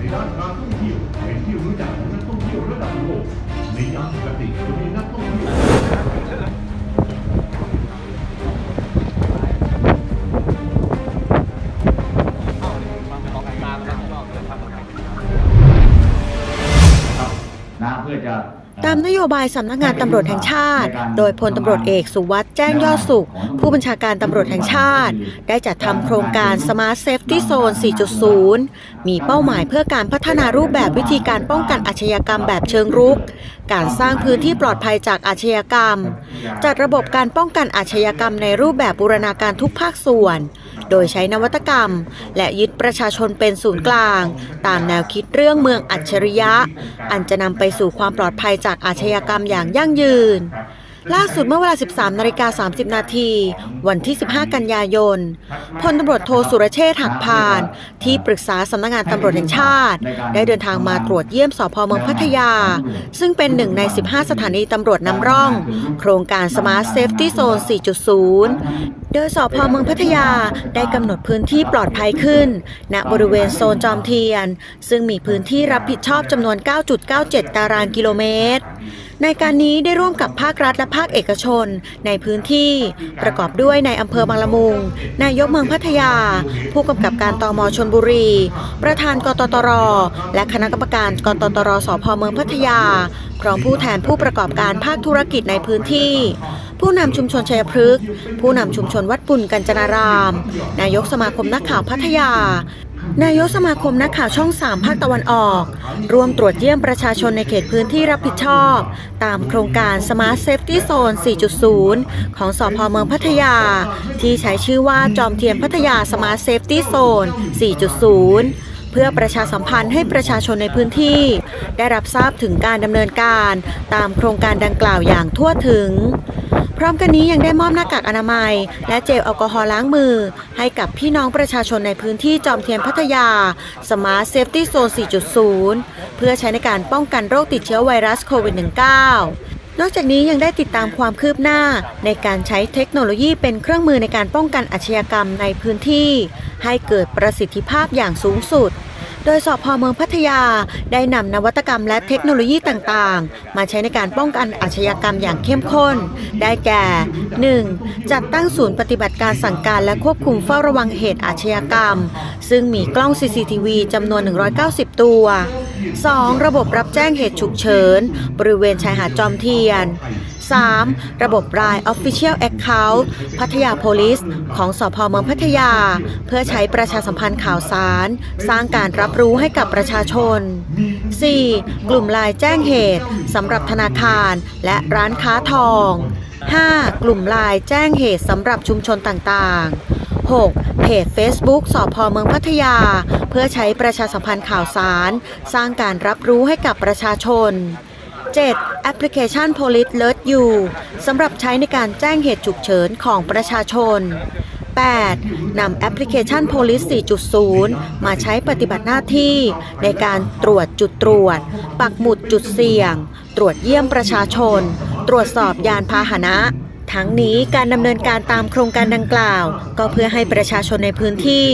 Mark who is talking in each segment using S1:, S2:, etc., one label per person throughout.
S1: ใน
S2: ด้านการท่องเที่ยวเป็นที่รู้จักของนักท่องเที่ยวระดับโลกในยามปกติจะมีนักท่องเที่ยว
S1: นะเพื่อจะ
S3: ตามนโยบายสำนักงานตำรวจแห่งชาติ โดยพลตำรวจเอกสุวัสด์แจ้งยอดสุข ผู้บัญชาการตำรวจแห่งชาติ ได้จัดทำโครงการ Smart Safety Zone 4.0 มีเป้าหมายเพื่อการพัฒนารูปแบบวิธีการป้องกันอาชญากรรมแบบเชิงรุก การสร้างพื้นที่ปลอดภัยจากอาชญากรรม จัดระบบการป้องกันอาชญากรรมในรูปแบบบูรณาการทุกภาคส่วน โดยใช้นวัตกรรม และยึดประชาชนเป็นศูนย์กลาง ตามแนวคิดเรื่องเมืองอัจฉริยะ อันจะนำไปสู่ความปลอดภัยจากอาชญากรรมอย่างยั่งยืนล่าสุดเมื่อเวลา 13 นาฬิกา 30 นาที วันที่ 15 กันยายน พลตำรวจโทสุรเชษฐ์หักพาน ที่ปรึกษาสำนักงานตำรวจแห่งชาติ ได้เดินทางมาตรวจเยี่ยมสพเมืองพัทยา ซึ่งเป็นหนึ่งใน 15 สถานีตำรวจนำร่อง โครงการ Smart Safety Zone 4.0 โดยสพเมืองพัทยาได้กำหนดพื้นที่ปลอดภัยขึ้น ณบริเวณโซนจอมเทียน ซึ่งมีพื้นที่รับผิดชอบจำนวน 9.97 ตารางกิโลเมตร ในการนี้ได้ร่วมกับภาครัฐและภาคเอกชน ในพื้นที่ประกอบด้วยในอำเภอบางละมุง นายกเมืองพัทยา ผู้กำกับการตมชนบุรี ประธานกตตร และคณะกรรมการกตตรสพเมืองพัทยา พร้อมผู้แทนผู้ประกอบการภาคธุรกิจในพื้นที่ ผู้นำชุมชนชัยพฤกษ์ ผู้นำชุมชนวัดปุ่นกัญจนาราม นายกสมาคมนักข่าวพัทยา นายกสมาคมนักข่าวช่อง3ภาคตะวันออก ร่วมตรวจเยี่ยมประชาชนในเขตพื้นที่รับผิดชอบ ตามโครงการ Smart Safety Zone 4.0 ของสพเมืองพัทยา ที่ใช้ชื่อว่าจอมเทียนพัทยา Smart Safety Zone 4.0เพื่อประชาสัมพันธ์ให้ประชาชนในพื้นที่ ได้รับทราบถึงการดำเนินการตามโครงการดังกล่าวอย่างทั่วถึง พร้อมกันนี้ยังได้มอบหน้ากากอนามัย และเจลแอลกอฮอล์ล้างมือ ให้กับพี่น้องประชาชนในพื้นที่จอมเทียนพัทยา Smart Safety Zone 4.0 เพื่อใช้ในการป้องกันโรคติดเชื้อไวรัสโควิด -19 นอกจากนี้ยังได้ติดตามความคืบหน้า ในการใช้เทคโนโลยีเป็นเครื่องมือในการป้องกันอาชญากรรมในพื้นที่ ให้เกิดประสิทธิภาพอย่างสูงสุด โดยสพเมืองพัทยาได้นำนวัตกรรมและเทคโนโลยีต่างๆ มาใช้ในการป้องกันอาชญากรรมอย่างเข้มข้น ได้แก่ 1. จัดตั้งศูนย์ปฏิบัติการสั่งการและควบคุมเฝ้าระวังเหตุอาชญากรรม ซึ่งมีกล้อง CCTV จำนวน 190 ตัว 2. ระบบรับแจ้งเหตุฉุกเฉิน บริเวณชายหาดจอมเทียน 3. ระบบราย Official Account พัทยา Police ของสพเมืองพัทยา เพื่อใช้ประชาสัมพันธ์ข่าวสาร สร้างการรับรู้ให้กับประชาชน 4. กลุ่มลายแจ้งเหตุสำหรับธนาคารและร้านค้าทอง 5. กลุ่มลายแจ้งเหตุสำหรับชุมชนต่างๆ 6. เพจ Facebook สพเมืองพัทยา เพื่อใช้ประชาสัมพันธ์ข่าวสาร สร้างการรับรู้ให้กับประชาชน 7. แอปพลิเคชัน Police Alert You สำหรับใช้ในการแจ้งเหตุฉุกเฉินของประชาชน 8. นำแอปพลิเคชัน Police 4.0 มาใช้ปฏิบัติหน้าที่ ในการตรวจจุดตรวจ ปักหมุดจุดเสี่ยง ตรวจเยี่ยมประชาชน ตรวจสอบยานพาหนะ ทั้งนี้การดำเนินการตามโครงการดังกล่าว ก็เพื่อให้ประชาชนในพื้นที่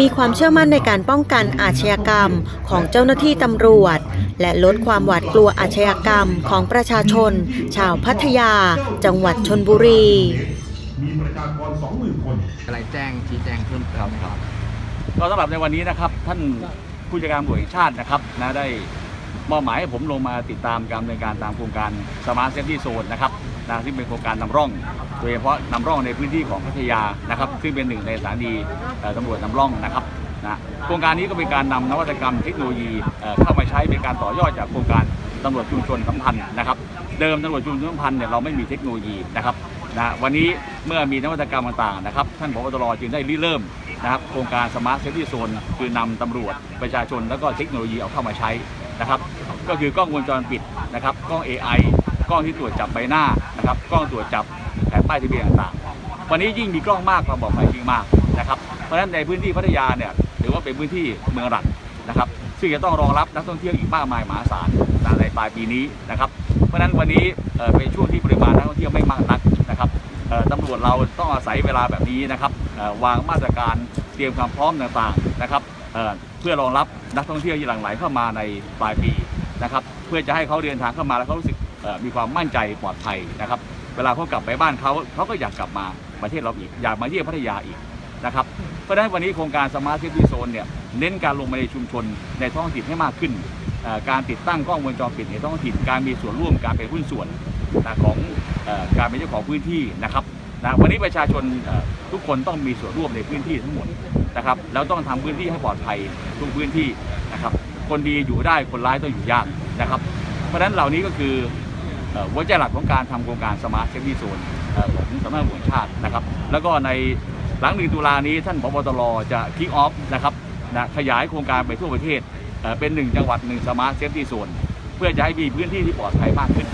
S3: มีความเชื่อมั่นในการป้องกันอาชญากรรมของเจ้าหน้าที่ตำรวจ และลดความหวาดกลัวอาชญากรรมของประชาชน ชาวพัทยา จังหวัดชนบุรี
S2: มีประชากร20,000 คน
S4: อะไรแจ้งชี้แจงเพิ่มเติมครับ
S5: ก็สำหรับในวันนี้นะครับ ท่านผู้จัดการตำรวจแห่งชาตินะครับนะได้ มอบหมายให้ผมลงมาติดตามการดำเนินการตามโครงการสมาร์ทเซฟตี้โซนนะครับนะซึ่งเป็นโครงการนำร่อง โดยเฉพาะนำร่องในพื้นที่ของพัทยานะครับ ซึ่งเป็นหนึ่งในสถานีตำรวจนำร่องนะครับนะโครงการนี้ก็เป็นการนำนวัตกรรมเทคโนโลยีเข้ามาใช้เป็นการต่อยอดจากโครงการตำรวจชุมชนสัมพันธ์นะครับเเดิมตำรวจชุมชนสัมพันธ์เนี่ยเราไม่มีเทคโนโลยีนะครับนะวันนี้เมื่อมีนวัตกรรมต่างๆนะครับท่านผบตรจึงได้ริเริ่มนะครับโครงการสมาร์ทเซฟตี้โซนคือนำตำรวจประชาชนแล้วก็เทคโนโลยีเอาเข้ามาใช้ นะครับ ก็คือกล้องวงจรปิดนะครับกล้อง AI กล้องที่ตรวจจับใบหน้านะครับ กล้องตรวจจับแผ่นป้ายทะเบียนต่างๆ วันนี้ยิ่งมีกล้องมากความปลอดภัยยิ่งมากนะครับ เพราะฉะนั้นในพื้นที่พัทยาเนี่ยถือว่าเป็นพื้นที่เมืองรัฐนะครับ ซึ่งจะต้องรองรับนักท่องเที่ยวอีกมากมายมหาศาลในปลายปีนี้นะครับ เพราะฉะนั้นวันนี้เป็นช่วงที่ปริมาณนักท่องเที่ยวไม่มากนักนะครับตำรวจเราต้องอาศัยเวลาแบบนี้นะครับวางมาตรการเตรียมความพร้อมต่างๆนะครับ เพื่อรองรับนักท่องเที่ยวที่หลั่งไหลเข้ามาในปลายปีนะครับเพื่อจะให้เขาเดินทางเข้ามาแล้วเขารู้สึกมีความมั่นใจปลอดภัยนะครับเวลาเขากลับไปบ้านเขาเขาก็อยากกลับมาประเทศเราอีกอยากมาเยี่ยมพัทยาอีกนะครับเพราะฉะนั้นวันนี้โครงการสมาร์ทซิตี้โซนเนี่ยเน้นการลงมาในชุมชนในท้องถิ่นให้มากขึ้น การติดตั้งกล้องวงจรปิดในท้องถิ่น การมีส่วนร่วมการเป็นหุ้นส่วนของการเป็นเจ้าของพื้นที่นะครับ นะวันนี้ประชาชนทุกคนต้องมีส่วนร่วมในพื้นที่ทั้งหมดนะครับแล้วต้องทำพื้นที่ให้ปลอดภัยทุกพื้นที่นะครับคนดีอยู่ได้คนร้ายต้องอยู่ยากนะครับ เพราะฉะนั้นเหล่านี้ก็คือเอ่อหัวใจหลักของการทำโครงการสมาร์ทเซฟตี้โซนของสำนักงานตำรวจชาตินะครับ แล้วก็ในหลังหนึ่งตุลานี้ท่านพบตรจะคิกออฟนะครับนะขยายโครงการไปทั่วประเทศเอ่อเป็นหนึ่งจังหวัดหนึ่งสมาร์ทเซฟตี้โซนเพื่อจะให้มีพื้นที่ที่ปลอดภัยมากขึ้น